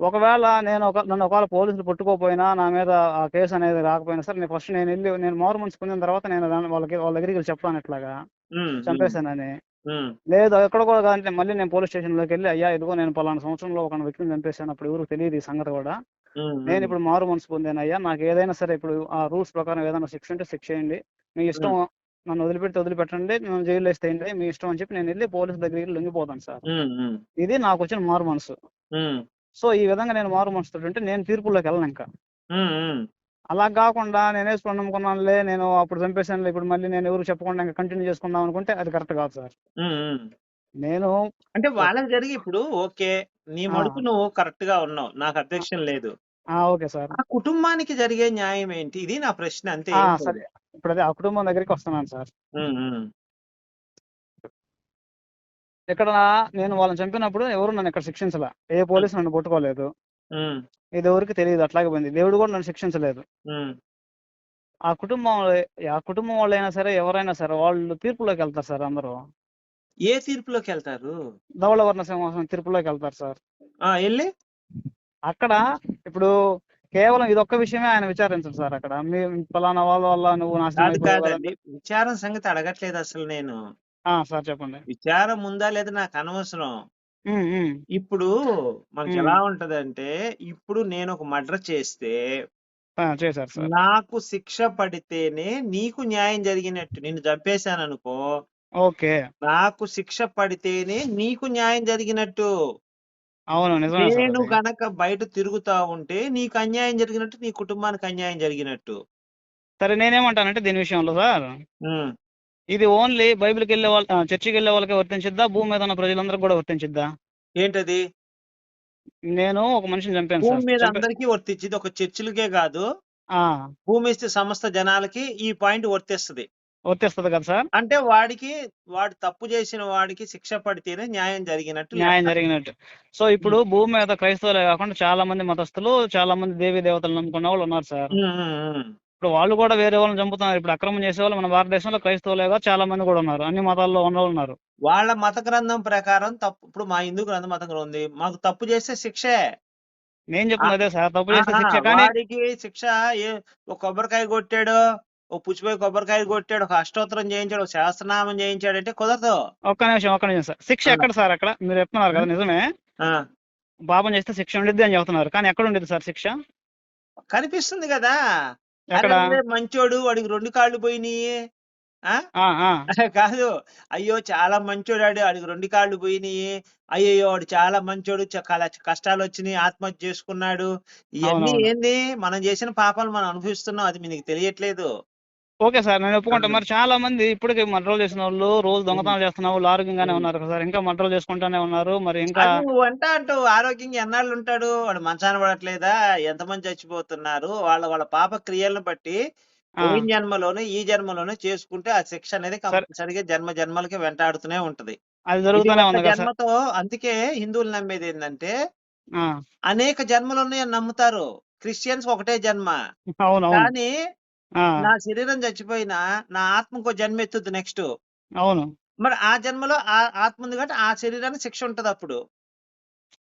ఒకవేళ నేను ఒక నన్ను ఒకవేళ పోలీసులు పట్టుకోపోయినా నా మీద ఆ కేసు అనేది రాకపోయినా సరే నేను ఫస్ట్ నేను వెళ్ళి నేను మారు మనసు పొందిన తర్వాత నేను వాళ్ళకి వాళ్ళ దగ్గరికి వెళ్ళి చెప్తాను ఇట్లాగా చంపేశానని. లేదు ఎక్కడ కూడా కాదంటే మళ్ళీ నేను పోలీస్ స్టేషన్లోకి వెళ్ళి అయ్యా ఇదిగో నేను పలానా సంవత్సరంలో ఒక వ్యక్తిని చంపేశాను అప్పుడు ఎవరికి తెలియదు ఈ సంగతి కూడా. నేను ఇప్పుడు మారు మనసు పొందాను అయ్యా నాకు ఏదైనా సరే ఇప్పుడు ఆ రూల్స్ ప్రకారం ఏదైనా శిక్ష ఉంటే శిక్ష చేయండి. మీ ఇష్టం నన్ను వదిలిపెడితే వదిలిపెట్టండి నన్ను జైలు వేస్తేయండి మీ ఇష్టం అని చెప్పి నేను వెళ్ళి పోలీస్ దగ్గరికి లొంగిపోతాను సార్. ఇది నాకు వచ్చిన మారు మనసు. సో ఈ విధంగా నేను మారు మనసుతో ఉంటే నేను తీర్పులోకి వెళ్ళను ఇంకా. అలా కాకుండా నేనే నమ్ముకున్నానులే నేను అప్పుడు చంపేశానులే ఇప్పుడు మళ్ళీ నేను ఎవరు చెప్పకుండా ఇంకా కంటిన్యూ చేసుకుందాం అనుకుంటే అది కరెక్ట్ కాదు సార్. నేను అంటే వాళ్ళకి జరిగి ఇప్పుడు ఓకే నీ. మడుపు నువ్వు కరెక్ట్గా ఉన్నావు నాకు అబ్జెక్షన్ లేదు. ఆ ఓకే సార్. ఆ కుటుంబానికి జరిగే న్యాయం ఏంటి? ఇది నా ప్రశ్న అంతే. సరే. ఇప్పుడు అదే ఆ కుటుంబం దగ్గరికి వస్తున్నాను సార్. ఇక్కడ నేను వాళ్ళని చంపినప్పుడు ఎవరు నన్ను ఇక్కడ శిక్షించలే. ఏ పోలీసు నన్ను పట్టుకోలేదు. ఇది ఎవరికి తెలియదు అట్లాగే పోయింది. దేవుడు కూడా నన్ను శిక్షించలేదు. ఆ కుటుంబం ఆ కుటుంబం వాళ్ళైనా సరే ఎవరైనా సరే వాళ్ళు తీర్పులోకి వెళ్తారు సార్ అందరూ. ఏ తీర్పులోకి వెళ్తారు? ధవళవర్ణ సింహాసనం తీర్పులోకి వెళ్తారు సార్. వెళ్ళి అక్కడ ఇప్పుడు కేవలం ఇదొక్క విషయమే ఆయన విచారించడు సార్ అక్కడ. మీ పలానా వాళ్ళ వల్ల నువ్వు నాశనం. కాదండి. విచారం సంగతి అడగట్లేదు అసలు నేను. సార్ చెప్పండి. విచారం ఉందా లేదా నాకు అనవసరం. ఇప్పుడు మనకి. ఎలా ఉంటదంటే ఇప్పుడు నేను ఒక మర్డర్ చేస్తే నాకు శిక్ష పడితేనే నీకు న్యాయం జరిగినట్టు నిన్ను చంపేశాను అనుకో ఓకే. నాకు శిక్ష పడితేనే నీకు న్యాయం జరిగినట్టు. అవును. నేను. గనక బయట తిరుగుతా ఉంటే నీకు అన్యాయం జరిగినట్టు నీ కుటుంబానికి అన్యాయం జరిగినట్టు. సరే నేనేమంటానంటే దీని విషయంలో సార్. ఇది ఓన్లీ బైబిల్కి వెళ్ళే వాళ్ళ చర్చికి వెళ్ళే వాళ్ళకే వర్తించిద్దా? భూమి మీద ఉన్న ప్రజలందరికీ కూడా వర్తించిద్దా? ఏంటది? నేను ఒక మనిషిని చంపాను భూమి మీద అందరికీ వర్తించింది ఒక చర్చిలకే కాదు. ఆ, భూమి సమస్త జనాలకి ఈ పాయింట్ వర్తిస్తుంది. వర్తిస్తుంది కదా సార్? అంటే వాడికి వాడు తప్పు చేసిన వాడికి శిక్ష పడితేనే న్యాయం జరిగినట్టు న్యాయం. జరిగినట్టు. సో ఇప్పుడు భూమి మీద క్రైస్తవులే కాకుండా చాలా మంది మతస్థులు చాలా మంది దేవీ దేవతలు నమ్ముకున్న వాళ్ళు ఉన్నారు సార్. ఇప్పుడు వాళ్ళు కూడా వేరే వాళ్ళని చంపుతున్నారు. ఇప్పుడు అక్రమం చేసే వాళ్ళు మన భారతదేశంలో క్రైస్తవులేగా చాలా మంది కూడా ఉన్నారు. అన్ని మతాల్లో ఉన్న ఉన్నారు. వాళ్ళ మత గ్రంథం ప్రకారం తప్పు ఇప్పుడు మా హిందూ గ్రంథం మతం గ్రంథం ఉంది. మాకు తప్పు చేస్తే శిక్షే. నేను చెప్తున్నా అదే సార్ తప్పు చేస్తే శిక్ష. కానీ వాడికి శిక్ష ఏ ఒక కొబ్బరికాయ కొట్టాడు ఒక పుచ్చిపోయి కొబ్బరికాయ కొట్టాడు ఒక అష్టోత్తరం చేయించాడు ఒక శాస్త్రనామం చేయించాడు అంటే కుదరదు. ఒక్క నిమిషం ఒక్క నిమిషం సార్. శిక్ష. ఎక్కడ సార్ అక్కడ? మీరు చెప్తున్నారు కదా నిజమే. ఆ, పాపం చేస్తే శిక్ష ఉండిద్ది అని చెప్తున్నారు కానీ ఎక్కడ ఉండేది సార్ శిక్ష? కనిపిస్తుంది కదా. మంచోడు వాడికి రెండు కాళ్ళు పోయినాయి. కాదు. అయ్యో చాలా మంచోడు ఆడు వాడికి రెండు కాళ్ళు పోయినాయి. అయ్యయ్యో వాడు చాలా మంచోడు కష్టాలు వచ్చినాయి ఆత్మహత్య చేసుకున్నాడు. ఇవన్నీ. ఏంది? మనం చేసిన పాపాలు మనం అనుభవిస్తున్నాం అది మీకు తెలియట్లేదు. ఓకే సార్ నేను ఒప్పుకుంటా. ఆ. మరి చాలా మంది ఇప్పటికే మర్డర్లు చేసిన వాళ్ళు రోజు దొంగతనాలు చేస్తున్న వాళ్ళు ఆరోగ్యంగానే ఉన్నారు కదా సార్. ఇంకా మర్డర్లు చేసుకుంటానే ఉన్నారు. మరి ఇంకా నువ్వు అంటా అంటూ ఆరోగ్యంగా ఎన్నాళ్ళు ఉంటాడు? వాడు మంచాన పడట్లేదా? ఎంతమంది చచ్చిపోతున్నారు? వాళ్ళ వాళ్ళ పాప క్రియలను బట్టి పోయిన జన్మలోనే ఈ జన్మలోనే చేసుకుంటే ఆ శిక్ష అనేది సరే. కంపల్సరిగా జన్మ జన్మలకి వెంటాడుతూనే ఉంటది. అది జరుగుతూనే ఉంది జన్మతో అందుకే హిందువులు నమ్మేది ఏంటంటే అనేక జన్మలు ఉన్నాయని నమ్ముతారు. క్రిస్టియన్స్ ఒకటే జన్మ. కానీ నా శరీరం చచ్చిపోయినా నా ఆత్మ ఇంకో జన్మ ఎత్తుద్ది నెక్స్ట్. అవును. మరి ఆ జన్మలో ఆ ఆత్మ ఉంది కాబట్టి ఆ శరీరానికి శిక్ష ఉంటది అప్పుడు.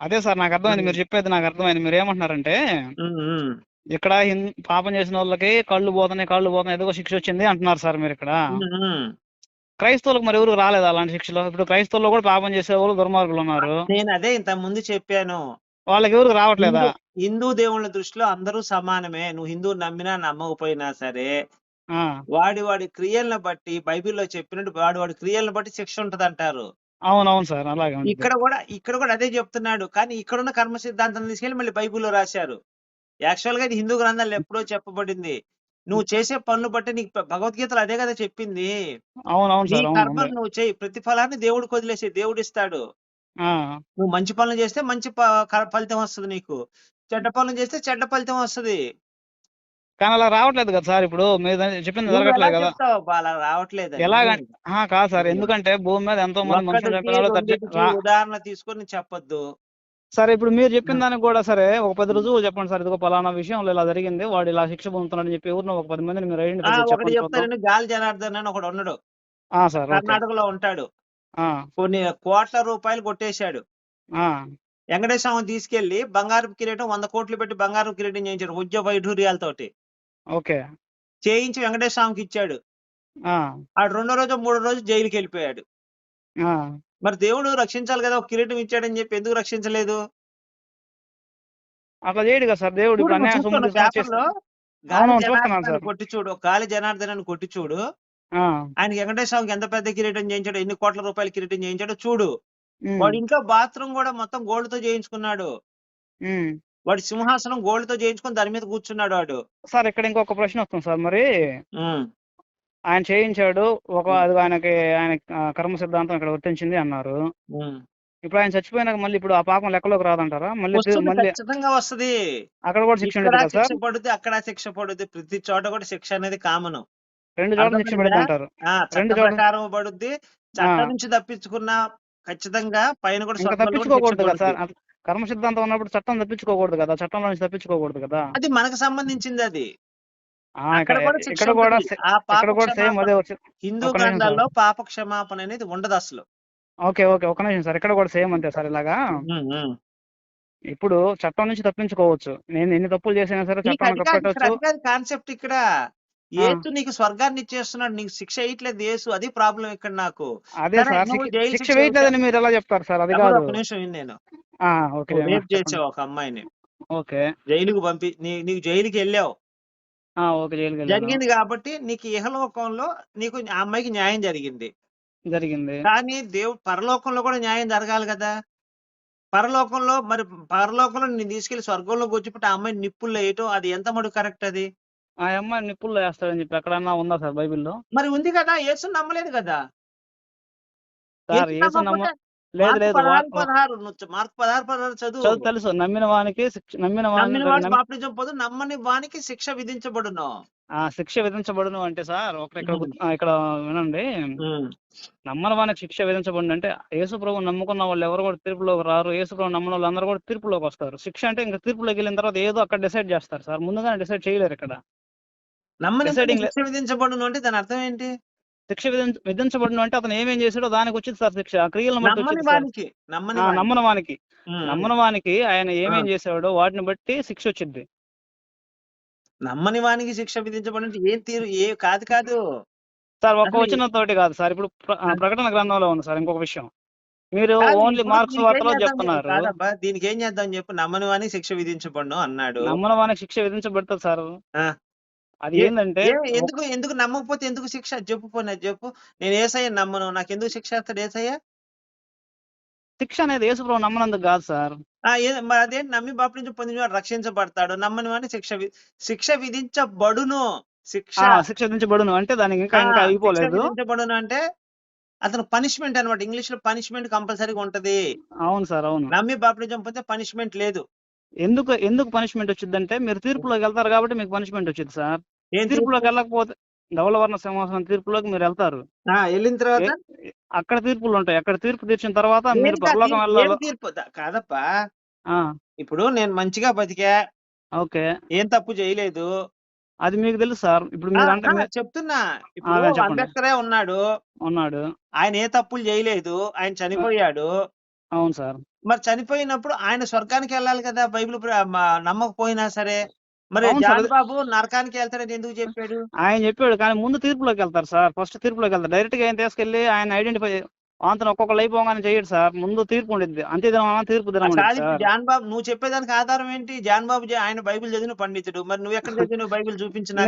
అదే సార్ నాకు అర్థమైంది. మీరు చెప్పేది నాకు అర్థమైంది. మీరు ఏమంటున్నారంటే ఇక్కడ పాపం చేసిన వాళ్ళకి కళ్ళు పోతున్నాయి కళ్ళు పోతున్నాయి ఏదో శిక్ష వచ్చింది అంటున్నారు సార్ మీరు ఇక్కడ క్రైస్తవులకు మరి ఎవరు రాలేదు అలాంటి శిక్షలు? ఇప్పుడు క్రైస్తవుల్లో కూడా పాపం చేసే వాళ్ళు దుర్మార్గులు ఉన్నారు. నేను అదే ఇంత ముందు చెప్పాను. వాళ్ళకి ఎవరు రావట్లేదా? హిందూ- దేవుళ్ళ దృష్టిలో అందరూ సమానమే. నువ్వు హిందూ నమ్మినా నమ్మకపోయినా సరే వాడి వాడి క్రియలను బట్టి బైబిల్లో చెప్పినట్టు వాడి వాడి క్రియలను బట్టి శిక్ష ఉంటది అంటారు అవును అవును సార్ అలాగే. ఇక్కడ కూడా ఇక్కడ కూడా అదే చెప్తున్నాడు. కానీ ఇక్కడ ఉన్న కర్మ సిద్ధాంతం తీసుకెళ్ళి మళ్ళీ బైబిల్లో రాశారు. యాక్చువల్గా ఇది హిందూ గ్రంథాలు ఎప్పుడో చెప్పబడింది. నువ్వు చేసే పనులు బట్టి నీకు భగవద్గీతలో అదే కదా చెప్పింది. కర్మ. నువ్వు చేయి. ప్రతిఫలాన్ని దేవుడికి వదిలేసి దేవుడు ఇస్తాడు నువ్వు మంచి పనులు చేస్తే మంచి ఫలితం వస్తుంది నీకు. చెడ్డ పనులు చేస్తే చెడ్డ ఫలితం వస్తుంది. కానీ అలా రావట్లేదు కదా సార్ ఇప్పుడు మీరు చెప్పింది జరగట్లేదు కదా. అలా రావట్లేదు ఎలాగంటే కాదు సార్ ఎందుకంటే భూమి మీద ఎంతో మంది మనుషులు ఉదాహరణ తీసుకొని చెప్పొద్దు. సరే ఇప్పుడు మీరు చెప్పిన దానికి కూడా సరే ఒక పది రుజువులు చెప్పండి సార్ ఇదిగో పలానా విషయంలో ఇలా జరిగింది వాడు ఇలా శిక్ష పొందుతున్నాడు చెప్పి ఎవరినో ఒక పది మందిని మీరు ఐడెంటిఫై. చెప్తానండి గాలి జనార్దన్ అని ఒకడు ఉన్నాడు. కర్ణాటకలో ఉంటాడు. ఆ, కొన్ని కోట్ల రూపాయలు కొట్టేశాడు. ఆ, వెంకటేశ్వర స్వామిని తీసుకెళ్ళి బంగారు కిరీటం వంద కోట్లు పెట్టి బంగారు కిరీటం చేయించాడు ఉద్యోగ వైఢూర్యాలతోటి. ఓకే. చేయించి వెంకటేశ్వర స్వామికి ఇచ్చాడు. ఆ, ఆ రెండో రోజు మూడో రోజు జైలుకి వెళ్ళిపోయాడు. మరి దేవుడు రక్షించాలి కదా ఒక కిరీటం ఇచ్చాడని చెప్పి ఎందుకు రక్షించలేదు? అట్లా చేయడు కదా సార్ దేవుడు. కొట్టి చూడు గాలి జనార్దన్ అని కొట్టి చూడు. ఆ, ఆయనకి వెంకటేశ్వర స్వామికి ఎంత పెద్ద కిరీటం చేయించాడో ఎన్ని కోట్ల రూపాయల కిరీటం చేయించాడో చూడు. వాడు ఇంట్లో బాత్రూమ్ కూడా మొత్తం గోల్డ్తో చేయించుకున్నాడు. వాడి సింహాసనం గోల్డ్తో చేయించుకొని దాని మీద కూర్చున్నాడు వాడు. సార్ ఇక్కడ ఇంకొక ప్రశ్న వస్తుంది సార్ మరి. ఆయన చేయించాడు ఒక అది ఆయనకి ఆయన కర్మ సిద్ధాంతం ఇక్కడ వర్తించింది అన్నారు. ఇప్పుడు ఆయన చచ్చిపోయినాక మళ్ళీ ఇప్పుడు ఆ పాపం లెక్కలోకి రాదంటారా? మళ్ళీ మళ్ళీ ఖచ్చితంగా వస్తది. అక్కడ కూడా శిక్ష శిక్ష సార్? పడుద్ది అక్కడ శిక్ష పడుద్ది. ప్రతి చోట కూడా శిక్ష అనేది కామన్. రెండు చోట్ల శిక్ష? పడుతుంది అంటారు. రెండు చోట్ల- పడుద్ది. చట్టం. నుంచి తప్పించుకున్న ఖచ్చితంగా పైన కూడా తప్పించుకోకూడదు కదా సార్. కర్మ సిద్ధాంతం ఉన్నప్పుడు చట్టం తప్పించుకోకూడదు కదా. చట్టంలో నుంచి తప్పించుకోకూడదు కదా. అది మనకు సంబంధించింది అది. ఇక్కడ కూడా హిందూ గ్రంథాల్లో పాప క్షమాపణ అనేది ఉండదు అసలు. Okay okay. ఒక నిమిషం సార్. ఇక్కడ కూడా సేమ్ అంతే సార్ ఇలాగా. ఇప్పుడు చట్టం నుంచి తప్పించుకోవచ్చు. నేను ఎన్ని తప్పులు చేసినా సరే కాదు కాన్సెప్ట్ ఇక్కడ. యేసు నీకు స్వర్గాన్ని ఇచ్చేస్తున్నాడు నీకు శిక్ష వేయట్లేదు యేసు అది ప్రాబ్లం ఇక్కడ నాకు. అదే సరే, శిక్ష- వేయట్లేదని మీరు ఎలా చెప్తారు సార్? అది కాదు. నిమిషం విను నేను. రేప్. చేసావు ఒక అమ్మాయిని. ఓకే. జైలుకు పంపి నీకు జైలుకి వెళ్ళావు. జరిగింది కాబట్టి నీకు ఇహలోకంలో నీకు ఆ అమ్మాయికి న్యాయం జరిగింది. జరిగింది. కానీ దేవుడు పరలోకంలో కూడా న్యాయం జరగాలి కదా. పరలోకంలో మరి పరలోకంలో నేను తీసుకెళ్ళి స్వర్గంలోకి వచ్చినప్పుడు ఆ అమ్మాయి నిప్పుల్లో వేయటం అది ఎంత మటు కరెక్ట్ అది? ఆ అమ్మాయి నిప్పుల్లో వేస్తాడని చెప్పి ఎక్కడన్నా ఉందా సార్ బైబిల్లో? మరి ఉంది కదా యేసు నమ్మలేదు కదా. సార్ యేసు నమ్మ లేదు లేదు పదహారు మార్కు పదహారు పదహారు చదువు. చదువు తెలుసు నమ్మిన వానికి శిక్ష నమ్మిన నమ్మిన వాని వాడు బాప్టిజం పొందు నమ్మని వానికి శిక్ష విధించబడును. ఆ శిక్ష విధించబడును అంటే సార్ ఒక ఇక్కడ ఇక్కడ వినండి. నమ్మని వానికి శిక్ష విధించబడిన అంటే యేసు ప్రభు నమ్ముకున్న వాళ్ళు ఎవరు కూడా తీర్పులోకి రారు యేసు ప్రభు నమ్మని వాళ్ళు అందరూ కూడా తీర్పులోకి వస్తారు. శిక్ష అంటే ఇంకా తీర్పులోకి వెళ్ళిన తర్వాత ఏదో అక్కడ డిసైడ్ చేస్తారు సార్ ముందుగానే డిసైడ్ చేయలేరు ఇక్కడ. నమ్మని శిక్ష విధించబడును అంటే దాని అర్థం ఏంటి? శిక్ష విధించ విధించబడిన అంటే అతను ఏమేం చేశాడో దానికి వచ్చింది సార్ శిక్ష. బట్టి నమ్మని వానికి నమ్మని వానికి. ఆయన ఏమేం. చేశాడో వాటిని బట్టి శిక్ష వచ్చింది. నమ్మని వానికి శిక్ష విధించబడి అంటే ఏం తీరు ఏ కాదు కాదు. సార్ ఒక్క అసలు వచ్చిన తోటి కాదు సార్. ఇప్పుడు ప్రకటన గ్రంథంలో ఉంది సార్ ఇంకొక విషయం. మీరు ఓన్లీ మార్క్స్ వార్తలో చెప్తున్నారు. దీనికి ఏం చేద్దాం చెప్పు? నమ్మని వానికి శిక్ష విధించబడును అన్నాడు. నమ్మని వానికి శిక్ష విధించబడుతుంది సార్. అది ఏంటంటే ఎందుకు ఎందుకు నమ్మకపోతే ఎందుకు శిక్ష? చెప్పు పోనీ అది చెప్పు. నేను ఏసయ్య నమ్మను. నాకు ఎందుకు శిక్ష వేస్తాడు ఏసయ్య? శిక్ష అనేది యేసుప్రభు నమ్మనందుకు కాదు సార్. మరి అదేంటి? నమ్మి బాపు నుంచి పొందిన వాడు రక్షించబడతాడు. నమ్మని వాడిని శిక్ష శిక్ష విధించబడును. శిక్ష శిక్ష విధించబడును. అంటే దానికి ఇంకా ఇంకా అయిపోలేదు. విధించబడును అంటే అతను పనిష్మెంట్ అన్నమాట. ఇంగ్లీష్లో పనిష్మెంట్ కంపల్సరీగా ఉంటది. అవును సార్ అవును. నమ్మి బాప్టిజం పొందితే పనిష్మెంట్ లేదు. ఎందుకు ఎందుకు పనిష్మెంట్ వచ్చిందంటే మీరు తీర్పులోకి వెళ్తారు కాబట్టి మీకు పనిష్మెంట్ వచ్చింది సార్? తీర్పులోకి వెళ్ళకపోతే ధవలవర్ణ సింహాసనం తీర్పులోకి మీరు వెళ్తారు. వెళ్ళిన తర్వాత? అక్కడ తీర్పులు ఉంటాయి. అక్కడ తీర్పు తీర్చిన తర్వాత మీరు పరలోకం తీర్పు? వెళ్ళాలి. తీర్పు? కాదప్పా. ఆ, ఇప్పుడు నేను మంచిగా బతికా. ఓకే. ఏం తప్పు చేయలేదు. అది మీకు తెలుసు సార్. ఇప్పుడు మీరు అంటే చెప్తున్నా. అంబేద్కరే ఉన్నాడు. ఉన్నాడు. ఆయన ఏ తప్పులు చేయలేదు. ఆయన చనిపోయాడు. అవును సార్. మరి చనిపోయినప్పుడు ఆయన స్వర్గానికి వెళ్ళాలి కదా బైబిల్ నమ్మకపోయినా సరే. మరి బాబు నరకానికి వెళ్తాడని ఎందుకు చెప్పాడు? ఆయన చెప్పాడు కానీ ముందు తీర్పులోకి వెళ్తారు సార్. ఫస్ట్ తీర్పులోకి వెళ్తారు. డైరెక్ట్గా ఆయన తీసుకెళ్ళి ఆయన ఐడెంటిఫై అంతను ఒక్కొక్కరు అయిపోగానే చేయడు సార్. ముందు తీర్పు ఉండిద్ది. అంతే దినం తీర్పు దినం జాన్ బాబు నువ్వు చెప్పేదానికి ఆధారం ఏంటి? జాన్ బాబు ఆయన బైబిల్ చదివిన పండితుడు. మరి నువ్వు ఎక్కడ చదివిన బైబిల్ చూపించిన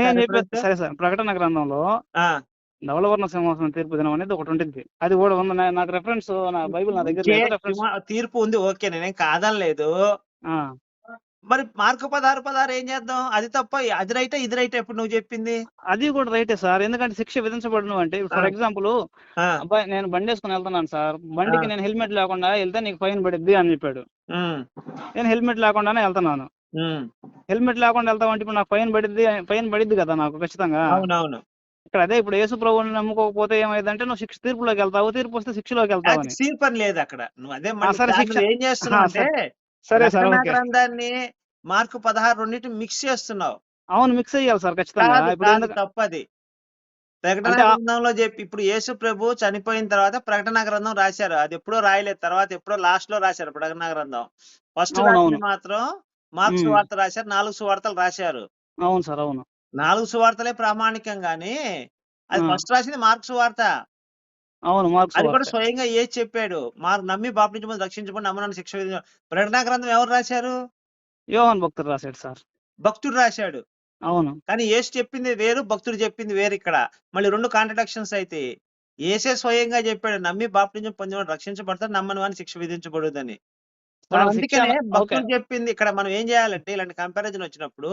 సరే సార్ ప్రకటన గ్రంథంలో ధవలవర్ణ సింహాసనం తీర్పు దినం అనేది ఒకటి ఉంటుంది అది కూడా ఉంది. నాకు రెఫరెన్స్ నా బైబిల్ నా దగ్గర లేదు తీర్పు ఉంది ఓకే నేనేం కాదనలేదు. ఆ, మరి మార్కు పదహారు పదహారు ఏం చేద్దాం? అది తప్ప అది రైట్ ఇది రైట్ ఎప్పుడు నువ్వు చెప్పింది? అది కూడా రైటే సార్. ఎందుకంటే శిక్ష విధించబడను అంటే ఫర్. ఎగ్జాంపుల్ అబ్బాయి నేను బండి వేసుకుని వెళ్తున్నాను సార్. బండికి. నేను హెల్మెట్ లేకుండా వెళ్తే నీకు ఫైన్ పడిద్ది అని చెప్పాడు. నేను హెల్మెట్ లేకుండానే వెళ్తున్నాను. హెల్మెట్ లేకుండా వెళ్తామంటే ఇప్పుడు నాకు ఫైన్ పడిద్ది ఫైన్ పడిద్ది కదా నాకు ఖచ్చితంగా. అవునవును. ఇక్కడ అదే ఇప్పుడు యేసు ప్రభువుని నమ్ముకోకపోతే ఏమైందంటే నువ్వు శిక్ష తీర్పులోకి వెళ్తావు తీర్పు వస్తే శిక్షలోకి వెళ్తావు అని. తీర్పు అని లేదు అక్కడ. నువ్వు అదే సరే, శిక్ష. ఏం చేస్తున్నావు సరే. సార్ గ్రంథాన్ని మార్కు పదహారు రెండింటి మిక్స్ చేస్తున్నావు. అవును మిక్స్ అయ్యాలి సార్ ఖచ్చితంగా. ఇప్పుడు తప్పది. ప్రకటన గ్రంథంలో చెప్పి ఇప్పుడు యేసు ప్రభు చనిపోయిన తర్వాత ప్రకటన గ్రంథం రాశారు. అది ఎప్పుడో రాయలేదు తర్వాత ఎప్పుడో లాస్ట్లో రాశారు ప్రకటన గ్రంథం. ఫస్ట్. మాత్రం మార్క్స్ ఉమ్. సువార్త రాశారు నాలుగు సువార్తలు రాశారు. అవును సార్ అవును. నాలుగు సువార్తలే ప్రామాణికం గాని అది. ఫస్ట్ రాసింది మార్క్స్ సువార్త. అవును మార్క్స్ అది కూడా వార్త. స్వయంగా ఏది చెప్పాడు. మాకు నమ్మి బాప్టించమని రక్షించమని నమ్మనని శిక్ష విధించ ప్రకటన గ్రంథం ఎవరు రాశారు? యోహాన్ భక్తుడు రాశాడు సార్. భక్తుడు రాశాడు. అవును. కానీ యేసు చెప్పింది వేరు భక్తుడు చెప్పింది వేరు ఇక్కడ. మళ్ళీ రెండు కాంట్రడక్షన్స్ అయితే. ఏసే స్వయంగా చెప్పాడు నమ్మి బాప్టిజం పొందిన రక్షించబడతారు నమ్మని వాని శిక్ష విధించబడుదని. అందుకనే ఓకే. భక్తుడు చెప్పింది. ఇక్కడ మనం ఏం చేయాలంటే ఇలాంటి కంపారిజన్ వచ్చినప్పుడు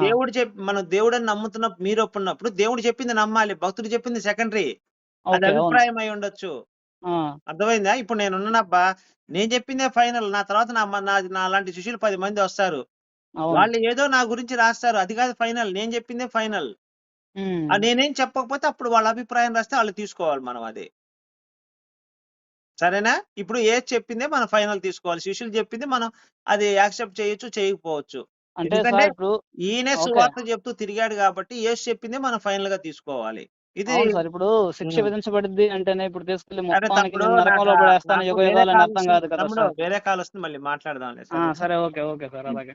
దేవుడు చెప్పి మనం దేవుడని నమ్ముతున్న మీరు ఒప్పున్నప్పుడు దేవుడు చెప్పింది నమ్మాలి. భక్తుడు చెప్పింది సెకండరీ అది అభిప్రాయం అయి ఉండొచ్చు. అర్థమైందా? ఇప్పుడు నేను ఉన్నానబ్బా నేను చెప్పిందే ఫైనల్ నా తర్వాత నా నా లాంటి శిష్యులు పది మంది వస్తారు. వాళ్ళు ఏదో నా గురించి రాస్తారు. అది కాదు ఫైనల్ నేను చెప్పిందే ఫైనల్ నేనేం చెప్పకపోతే అప్పుడు వాళ్ళ అభిప్రాయం రాస్తే వాళ్ళు తీసుకోవాలి మనం అది. సరేనా? ఇప్పుడు ఏది చెప్పిందే మనం ఫైనల్ తీసుకోవాలి. శిష్యులు చెప్పింది మనం అది యాక్సెప్ట్ చేయొచ్చు చేయకపోవచ్చు. అంటే ఎందుకంటే ఈయనే. సువార్త చెప్తూ తిరిగాడు కాబట్టి ఏసు చెప్పిందే మనం ఫైనల్గా తీసుకోవాలి. ఇది సార్ ఇప్పుడు శిక్ష. విధించబడింది అంటేనే ఇప్పుడు తీసుకెళ్ళి యుగ వేరే కాల్ అర్థం వస్తుంది. కాదు కదా తమ్ముడు సార్. వేరే కాల్ వస్తుంది మళ్ళీ మాట్లాడదాం సరే ఓకే ఓకే సార్ అలాగే.